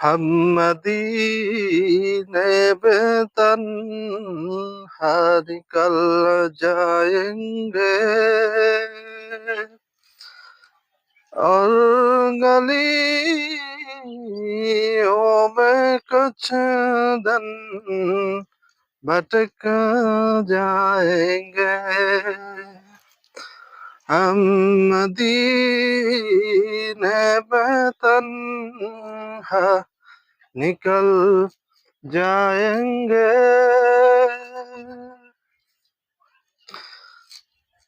हम मदीने बेतन निकल जाएंगे और गलियों में कुछ दिन भटक जाएंगे हम मदीने बेतन निकल जाएँगे।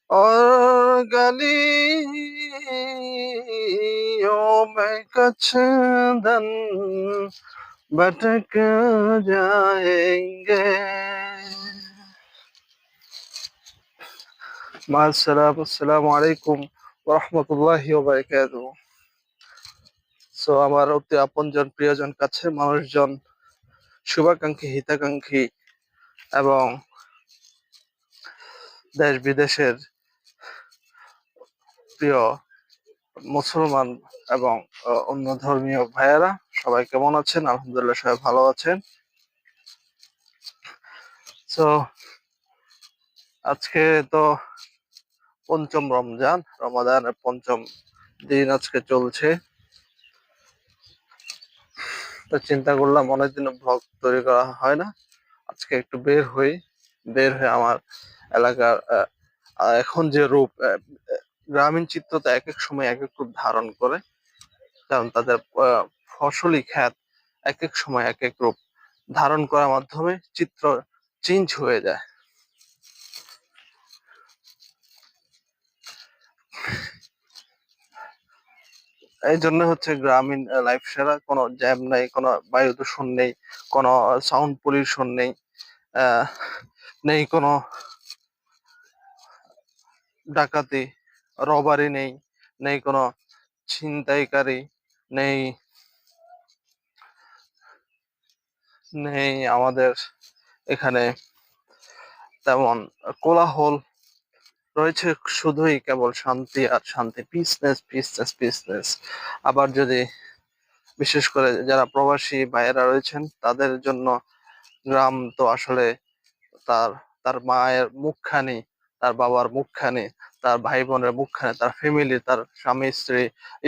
और गलियों में कुछ दिन भटक जाएँगे। মাসালাম আসসালামু আলাইকুম রহমতুল্লাহি বারকাতুহ। সো আমার অতি আপনজন, প্রিয়জন, কাছের মানুষজন, শুভাকাঙ্ক্ষী, হিতাকাঙ্ক্ষী এবং দেশ বিদেশের প্রিয় মুসলমান এবং অন্য ধর্মীয় ভাইয়েরা, সবাই কেমন আছেন? আলহামদুলিল্লাহ, সবাই ভালো আছেন। তো আজকে তো পঞ্চম রমজান, রমাদানের পঞ্চম দিন আজকে চলছে। তো চিন্তা করলাম অনেকদিন ব্লগ তৈরি করা হয় না, আজকে একটু বের হই, বের হয়ে আমার এলাকার এখন যে রূপ গ্রামীণ চিত্র তো এক এক সময় এক এক রূপ ধারণ করে, কারণ তাদের ফসলি খ্যাত এক এক সময় এক এক রূপ ধারণ করার মাধ্যমে চিত্র চেঞ্জ হয়ে যায়। এই জন্য হচ্ছে গ্রামীণ লাইফ সেরা, কোনো জ্যাম নেই, কোনো বায়ু দূষণ নেই, কোনো সাউন্ড পলিউশন নেই নেই কোনো ডাকাতি রবারি নেই নেই কোনো ছিনতাইকারী, নেই নেই আমাদের এখানে তেমন কোলাহল রয়েছে শুধুই কেবল শান্তি আর শান্তি পিসনেস পিসনেস পিসনেস আবার যদি বিশেষ করে যারা প্রবাসী ভাইয়েরা রয়েছেন, তাদের জন্য গ্রাম তো আসলে তার তার মায়ের মুখখানি, তার বাবার মুখখানি, তার ভাই বোনের মুখখানি, তার ফ্যামিলি তার স্বামী, স্ত্রী,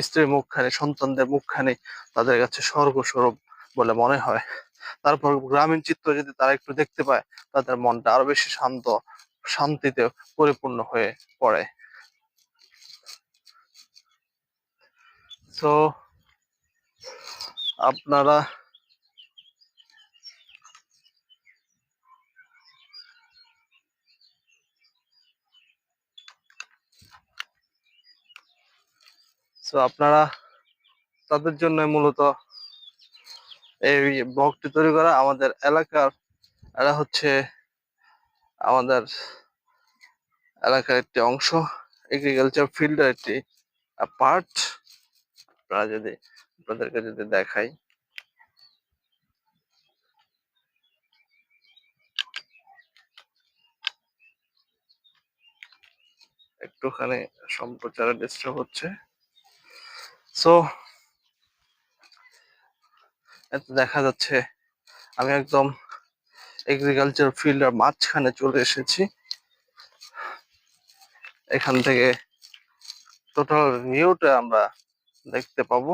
স্ত্রীর মুখখানি, সন্তানদের মুখখানি তাদের কাছে স্বর্গস্বরূপ বলে মনে হয়। তারপর গ্রামীণ চিত্র যদি তারা একটু দেখতে পায়, তাদের মনটা আরও বেশি শান্ত শান্তিতে পরিপূর্ণ হয়ে পড়ে। তো আপনারা তো আপনারা তাদের জন্য মূলত এই ব্লগটি তৈরি করা আমাদের এলাকার, এরা হচ্ছে আমাদের এলাকার একটি অংশ এগ্রিকালচার ফিল্ডের একটি পার্ট আপনারা যদি, আপনাদেরকে যদি দেখাই। একটুখানি সম্প্রচারে ডিস্টার্ব হচ্ছে। সো দেখা যাচ্ছে, আমি একদম এগ্রিকালচার ফিল্ডের মাঝখানে চলে এসেছি। এখান থেকে টোটাল ভিউটা আমরা দেখতে পাবো।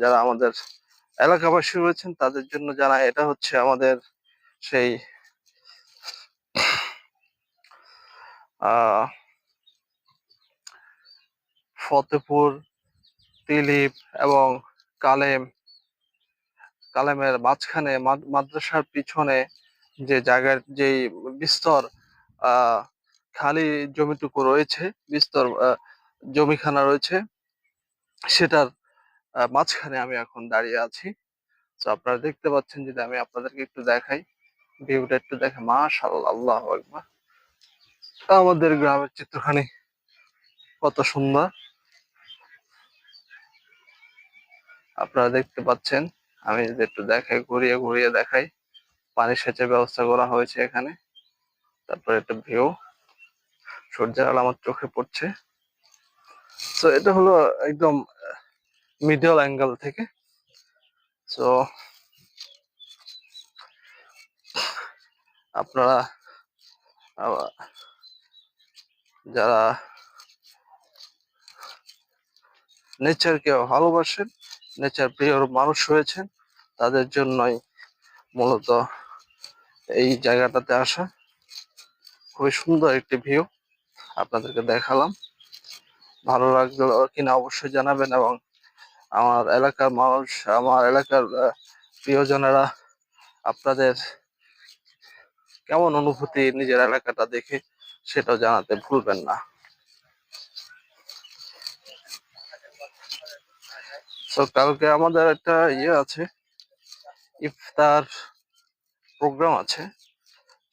যারা আমাদের এলাকাবাসী রয়েছেন, তাদের জন্য জানা এটা হচ্ছে আমাদের সেই ফতেপুর, তিলিপ এবং কালেম কালেমের মাঝখানে, মাদ- মাদ্রাসার পিছনে যে জায়গার যে বিস্তর খালি জমিটুকু রয়েছে, বিস্তর জমিখানা রয়েছে, সেটার মাঝখানে আমি এখন দাঁড়িয়ে আছি। তো আপনারা দেখতে পাচ্ছেন যদি আমি আপনাদেরকে একটু দেখাই, ভিউটা একটু দেখে, মাশাআল্লাহ, আল্লাহু আকবার। আমাদের গ্রামের চিত্রখানি কত সুন্দর। আপনারা দেখতে পাচ্ছেন আমি যদি একটু দেখাই, ঘুরিয়ে ঘুরিয়ে দেখাই, পানি সেচের ব্যবস্থা করা হয়েছে এখানে। তারপরে একটা ভিউ সূর্যের আলো আমার চোখে পড়ছে। তো এটা হলো একদম মিডল অ্যাঙ্গেল থেকে। সো আপনারা যারা নেচারকে ভালোবাসেন নেচার প্রিয় মানুষ রয়েছেন তাদের জন্যই মূলত এই জায়গাটাতে আসা। খুবই সুন্দর একটি ভিউ আপনাদেরকে দেখালাম। ভালো লাগল কিনা অবশ্যই জানাবেন এবং আমার এলাকার মানুষ, আমার এলাকার প্রিয়জনেরা আপনাদের কেমন অনুভূতি নিজের এলাকাটা দেখে সেটাও জানাতে ভুলবেন না। তো কালকে আমাদের একটা ইয়ে আছে, ইফতার প্রোগ্রাম আছে।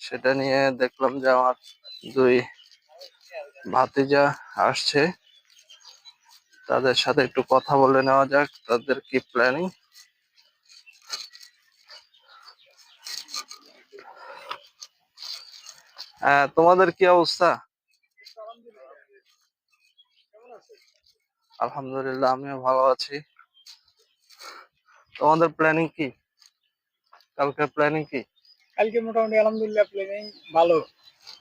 সেটা নিয়ে দেখলাম যে আমার দুই ভাতিজা আসছে। তাদের সাথে একটু কথা বলে নেওয়া যাক, তাদের কি প্ল্যানিং হ্যাঁ তোমাদের কি অবস্থা? আলহামদুলিল্লাহ, আমিও ভালো আছি। তোমাদের প্ল্যানিং কি? কালকের প্ল্যানিং কি? কালকে মোটামুটি আলহামদুলিল্লাহ প্ল্যানিং ভালো।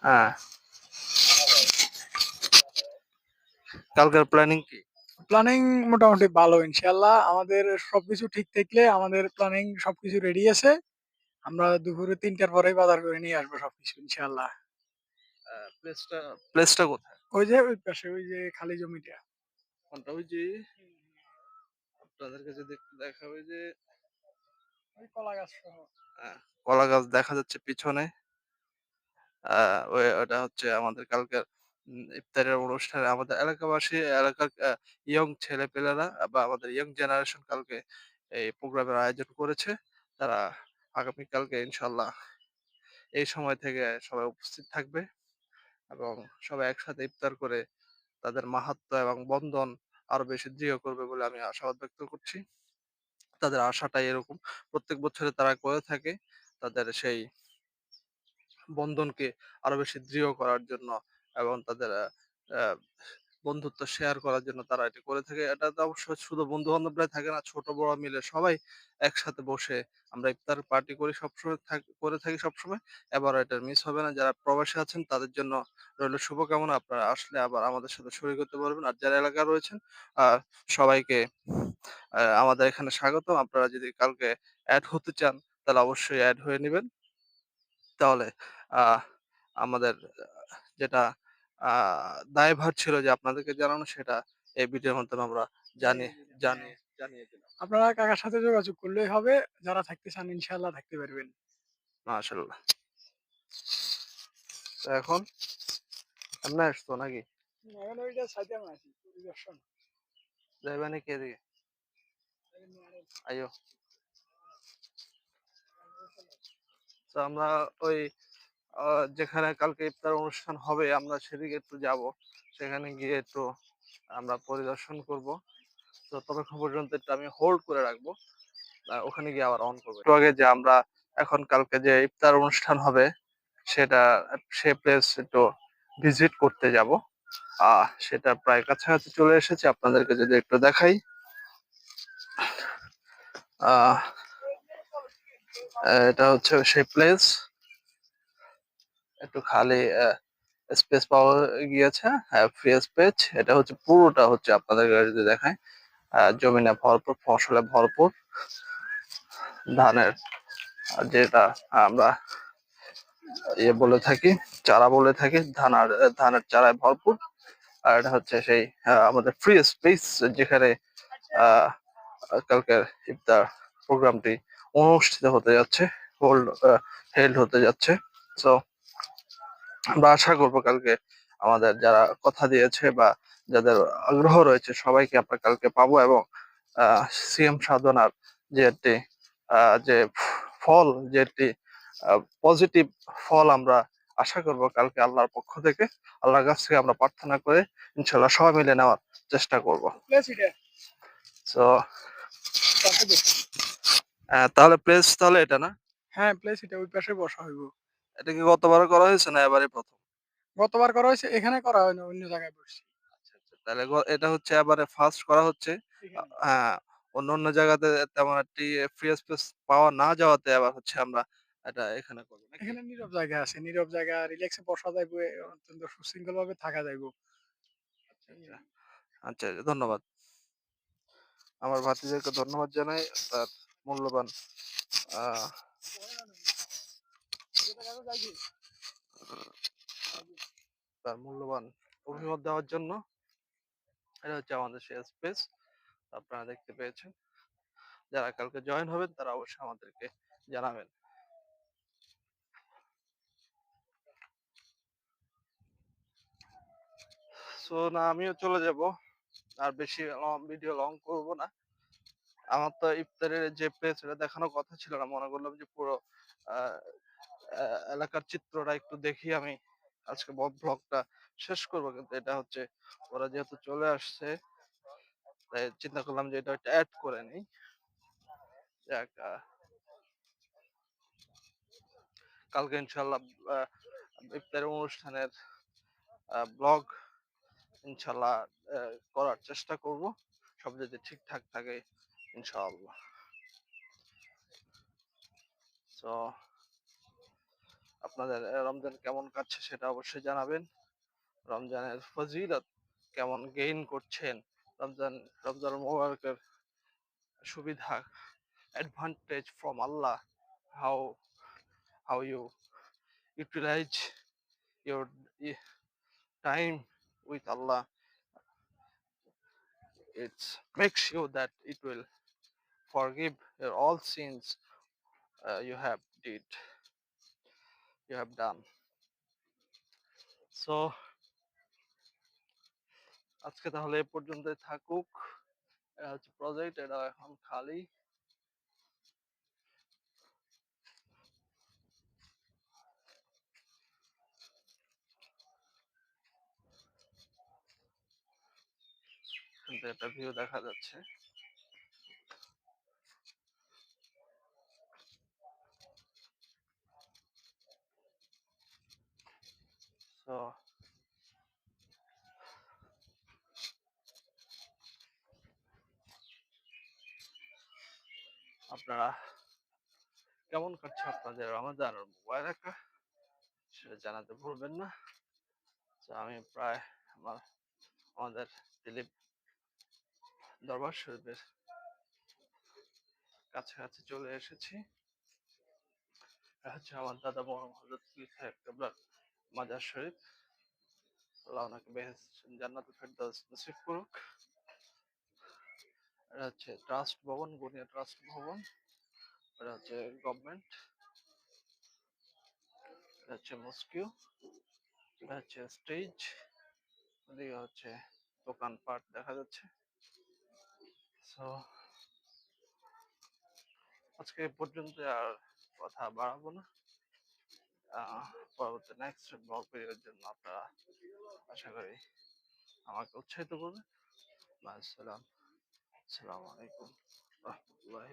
হ্যাঁ। কালকের প্ল্যানিং কি? প্ল্যানিং মোটামুটি ভালো ইনশাল্লাহ আমাদের সবকিছু ঠিক থাকলে আমাদের প্ল্যানিং সবকিছু রেডি আছে। আমরা দুপুরে তিনটার পরেই বাজার করে নিয়ে আসব সবকিছু ইনশাল্লাহ প্লেসটা প্লেসটা কোথায়? ওই যে ওই পাশে ওই যে খালি জমিটা। কোনটা? ওই যে আপনাদেরকে যদি একটু দেখাবে যে কলা গাছ কলা গাছ দেখা যাচ্ছে পিছনে। ওটা হচ্ছে আমাদের কালকের ইফতারের অনুষ্ঠানে। আমাদের এলাকাবাসী এলাকার ইয়ং ছেলে পেলেরা বা আমাদের ইয়ং জেনারেশন কালকে এই প্রোগ্রামের আয়োজন করেছে। তারা আগামীকালকে ইনশাল্লাহ এই সময় থেকে সবাই উপস্থিত থাকবে এবং সবাই একসাথে ইফতার করে তাদের মাহাত্ম্য এবং বন্ধন আরও বেশি দৃঢ় করবে বলে আমি আশাবাদ ব্যক্ত করছি। তাদের আশাটাই এরকম। প্রত্যেক বছরে তারা করে থাকে তাদের সেই বন্ধনকে আরও বেশি দৃঢ় করার জন্য এবং তাদের বন্ধুত্ব শেয়ার করার জন্য তারা এটা করে থাকে। এটা তো অবশ্য শুধু বন্ধু বান্ধবরাই থাকে না, ছোট বড় মিলে সবাই একসাথে বসে আমরা ইফতার পার্টি করি সবসময় করে থাকি সবসময়। এবার এটা মিস হবে না। যারা প্রবাসী আছেন, তাদের জন্য রইল শুভকামনা। আপনারা আসলে আবার আমাদের সাথে শরীর করতে পারবেন। আর যারা এলাকায় রয়েছেন, আহ, সবাইকে আমাদের এখানে স্বাগত আপনারা যদি কালকে অ্যাড হতে চান, তাহলে অবশ্যই অ্যাড হয়ে নেবেন। তাহলে আমাদের যেটা দায়ভার ছিল যে আপনাদেরকে জানানো সেটা এই ভিডিওর মাধ্যমে আমরা জানিয়ে জানিয়ে জানিয়ে দিলাম। আপনারা কাকার সাথে যোগাযোগ করলেই হবে যারা থাকতে চান ইনশাল্লাহ থাকতে পারবেন। মাশাল্লাহ তো এখন? এমনি আসতো নাকি? এখন ওইটা সাইডে আছি পরিদর্শন। যাইবা নাকি এদিকে? আইও। তো আমরা ওই যেখানে কালকে ইফতার অনুষ্ঠান হবে, আমরা সেদিকে একটু যাব। সেখানে গিয়ে একটু আমরা পরিদর্শন করব। তো ততক্ষণ পর্যন্ত একটু আমি হোল্ড করে রাখব। ওখানে গিয়ে আবার অন করব। একটু আগে যে আমরা এখন কালকে যে ইফতার অনুষ্ঠান হবে, সেটা সে প্লেস একটু ভিজিট করতে যাব। আহ সেটা প্রায় কাছাকাছি চলে এসেছে, আপনাদেরকে যদি একটু দেখাই। এটা হচ্ছে সেই প্লেস একটু খালি স্পেস পাওয়া গিয়েছে। ফ্রি স্পেস এটা হচ্ছে পুরোটা হচ্ছে আপনাদের যদি দেখায়। জমিনে ভরপুর, ফসলে ভরপুর ধানের যেটা আমরা ইয়ে বলে থাকি, চারা বলে থাকি, ধান আর, ধানের চারায় ভরপুর। আর এটা হচ্ছে সেই আমাদের ফ্রি স্পেস যেখানে কালকের ইফতার প্রোগ্রামটি অনুষ্ঠিত হতে যাচ্ছে হোল্ড হেল্ড হতে যাচ্ছে। সো আমরা আশা করব কালকে আমাদের যারা কথা দিয়েছে বা যাদের আগ্রহ রয়েছে সবাইকে আমরা কালকে পাবো এবং সিএম সাধনার যে একটি যে ফল যে একটি পজিটিভ ফল আমরা আশা করব কালকে আল্লাহর পক্ষ থেকে আল্লাহর কাছ থেকে আমরা প্রার্থনা করে ইনশাল্লাহ সবাই মিলে নেওয়ার চেষ্টা করব। পাশে তাহলে প্লেস তাহলে এটা না? হ্যাঁ প্লেস এটা ওই পাশে বসা হইব। এটা কি গতবার করা হয়েছে না এবারে প্রথম? গতবার করা হয়েছে এখানে করা হয়নি অন্য জায়গায় বসছি। আচ্ছা আচ্ছা তাহলে গ- এটা হচ্ছে এবারে ফার্স্ট করা হচ্ছে। এখানে। হ্যাঁ অন্য অন্য জায়গাতে তেমন একটি ফ্রি স্পেস পাওয়া না যাওয়াতে আবার হচ্ছে আমরা এটা এখানে করব নাকি? এখানে নীরব জায়গা আছে নীরব জায়গা রিল্যাক্সে বসা যাইবো এ অত্যন্ত সুশৃঙ্খল ভাবে থাকা যাইবো। আচ্ছা, আচ্ছা ধন্যবাদ। আমার ভাতিজাকে ধন্যবাদ জানাই তার মূল্যবান আহ, তার মূল্যবান অভিমত দেওয়ার জন্য এটা হচ্ছে আমাদের শেয়ার স্পেস আপনারা দেখতে পেয়েছেন। যারা কালকে জয়েন হবেন, তারা অবশ্যই আমাদেরকে জানাবেন। সো না, আমিও চলে যাব। আর বেশি ভিডিও লং করব না। আমার তো ইফতারের যে প্লেস এটা দেখানোর কথা ছিল না। মনে করলাম যে পুরো এলাকার চিত্রটা একটু দেখি আমি। আজকে ব্লগটা শেষ করব কিন্তু এটা হচ্ছে ওরা যেহেতু চলে আসছে, তাই চিন্তা করলাম যে এটা অ্যাড করে নিই। যাক কালকে ইনশাল্লাহ ইফতারের অনুষ্ঠানের ব্লগ ইনশাল্লাহ করার চেষ্টা করব। সব যদি ঠিকঠাক থাকে ইনশাআল্লাহ তো আপনাদের রমজান কেমন কাটছে সেটা অবশ্যই জানাবেন। রমজানের ফজিলত কেমন গেইন করছেন? রমজান রমজান মোবারকের সুবিধা advantage from Allah how how you utilize your time with Allah it makes you that it will forgive your all sins uh, you have did. You have done. So, আজকে তাহলে এ পর্যন্তই থাকুক। এটা হচ্ছে প্রজেক্ট এটা এখন খালি। কিন্তু একটা ভিউ দেখা যাচ্ছে। তো আপনারা কেমন কাটছে আপনাদের রমাদান সেটা জানাতে ভুলবেন না। তো আমি প্রায় আমার, আমাদের দিলীপ দরবার শরীফের কাছাকাছি চলে এসেছি। হচ্ছে আমার দাদা মোহাম্মদ হজরত মাজার শরীফ। আল্লাহ ওনাকে বেহেস জান্নাতুল করুক। এটা হচ্ছে ট্রাস্ট ভবন, গুনিয়া ট্রাস্ট ভবন। এটা হচ্ছে গভর্নমেন্ট। এটা হচ্ছে মস্কিউ। এটা হচ্ছে স্টেজ। ওদিকে হচ্ছে দোকানপাট দেখা যাচ্ছে। সো আজকে পর্যন্ত আর কথা বাড়াবো না। পরবর্তী নেক্সট ব্লগ ভিডিওর জন্য আপনারা আশা করি আমাকে উৎসাহিত করবেন। আসসালাম, আসসালামু আলাইকুম, রহমতুল্লাহ